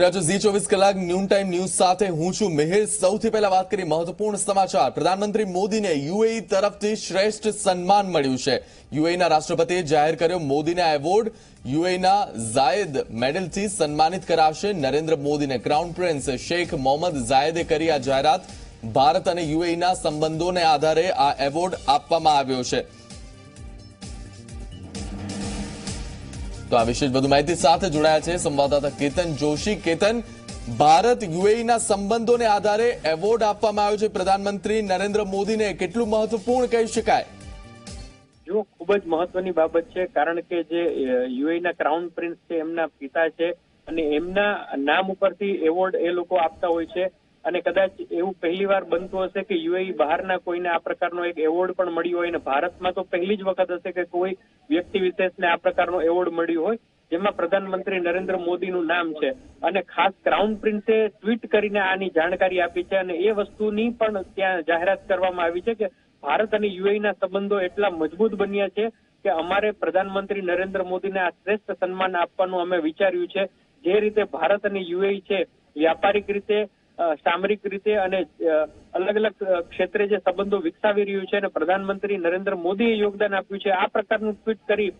રહ્યા છો ચોવીસ કલાક ન્યૂન ટાઈમ ન્યૂઝ સાથે હું છું મિહિર સૌથી પહેલા વાત કરી મહત્વપૂર્ણ સમાચાર. પ્રધાનમંત્રી મોદીને યુએઈ તરફથી શ્રેષ્ઠ સન્માન મળ્યું છે. યુએઈના રાષ્ટ્રપતિએ જાહેર કર્યો મોદીને આ એવોર્ડ. યુએઈના ઝાયદ મેડલથી સન્માનિત કરાશે નરેન્દ્ર મોદીને. ક્રાઉન પ્રિન્સ શેખ મોહમ્મદ ઝાયદે કરી આ જાહેરાત. ભારત અને યુએઈના સંબંધોને આધારે આ એવોર્ડ આપવામાં આવ્યો છે. તો આ વિશે વધુ માહિતી સાથે જોડાયા છે સંવાદદાતા કેતન જોશી. કેતન, ભારત યુએઈના સંબંધોને આધારે એવોર્ડ આપવામાં આવ્યો છે. પ્રધાનમંત્રી નરેન્દ્ર મોદીને કેટલું મહત્વપૂર્ણ કહી શકાય? જો ખૂબ જ મહત્વની બાબત છે, કારણ કે જે યુએઈ ના ક્રાઉન પ્રિન્સ છે, એમના પિતા છે, અને એમના નામ ઉપરથી એવોર્ડ એ લોકો આપતા હોય છે. અને કદાચ એવું પહેલીવાર બનતું હશે કે યુએઈ બહારના કોઈને આ પ્રકારનો એક એવોર્ડ પણ મળ્યો હોય અને ભારતમાં તો પહેલી જ વખત હશે કે કોઈ વ્યક્તિ વિશેષને આ પ્રકારનો એવોર્ડ મળ્યો હોય, જેમાં પ્રધાનમંત્રી નરેન્દ્ર મોદીનું નામ છે. અને ખાસ ક્રાઉન પ્રિન્સે ટ્વીટ કરીને આની જાણકારી આપી છે અને એ વસ્તુની પણ ત્યાં જાહેરાત કરવામાં આવી છે કે ભારત અને યુએઈના સંબંધો એટલા મજબૂત બન્યા છે કે અમારે પ્રધાનમંત્રી નરેન્દ્ર મોદીને આ શ્રેષ્ઠ સન્માન આપવાનું અમે વિચાર્યું છે. જે રીતે ભારત અને યુએઈ છે, વ્યાપારિક રીતે સામરિક રીતે અને અલગ અલગ ક્ષેત્રે જે સંબંધો વિકસાવી રહ્યું છે અને પ્રધાનમંત્રી નરેન્દ્ર મોદીએ યોગદાન આપ્યું છે, આ પ્રકારનું ટ્વીટ કરી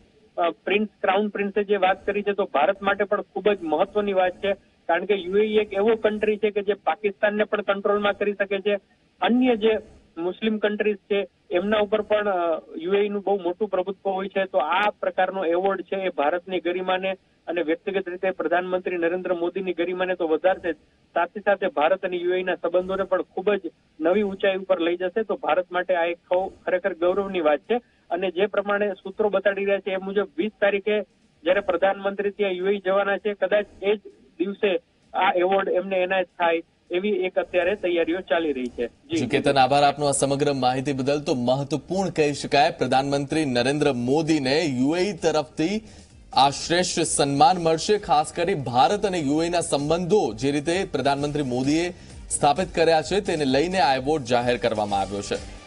પ્રિન્સ, ક્રાઉન પ્રિન્સે જે વાત કરી છે, તો ભારત માટે પણ ખૂબ જ મહત્વની વાત છે, કારણ કે યુએઈ એક એવો કન્ટ્રી છે કે જે પાકિસ્તાનને પણ કંટ્રોલમાં કરી શકે છે. અન્ય જે મુસ્લિમ કન્ટ્રીઝ છે, એમના ઉપર પણ યુએઈનું બહુ મોટું પ્રભુત્વ હોય છે. તો આ પ્રકારનો એવોર્ડ છે એ ભારતની ગરિમાને અને વ્યક્તિગત રીતે પ્રધાનમંત્રી નરેન્દ્ર મોદીની ગરિમાને તો વધારશે સાથે સાથે ભારત અને યુએઈના સંબંધોને પણ ખૂબ જ નવી ઊંચાઈ ઉપર લઈ જશે. તો ભારત માટે આ એક ખરેખર ગૌરવની વાત છે. અને જે પ્રમાણે સૂત્રો બતાડી રહ્યા છે એ મુજબ વીસ તારીખે જ્યારે પ્રધાનમંત્રી ત્યાં યુએઈ જવાના છે, કદાચ એ જ દિવસે આ એવોર્ડ એમને એનાયત થાય. એવી એક અત્યારે તૈયારીઓ ચાલી રહી છે. જી. આભાર આપનો આ સમગ્ર માહિતી બદલ. તો મહત્વપૂર્ણ કહી શકાય, પ્રધાનમંત્રી નરેન્દ્ર મોદીને યુએઈ તરફથી આ શ્રેષ્ઠ સન્માન મળશે, ખાસ કરી ભારત અને યુએઈના સંબંધો જે રીતે પ્રધાનમંત્રી મોદીએ સ્થાપિત કર્યા છે, તેને લઈને આ એવોર્ડ જાહેર કરવામાં આવ્યો છે.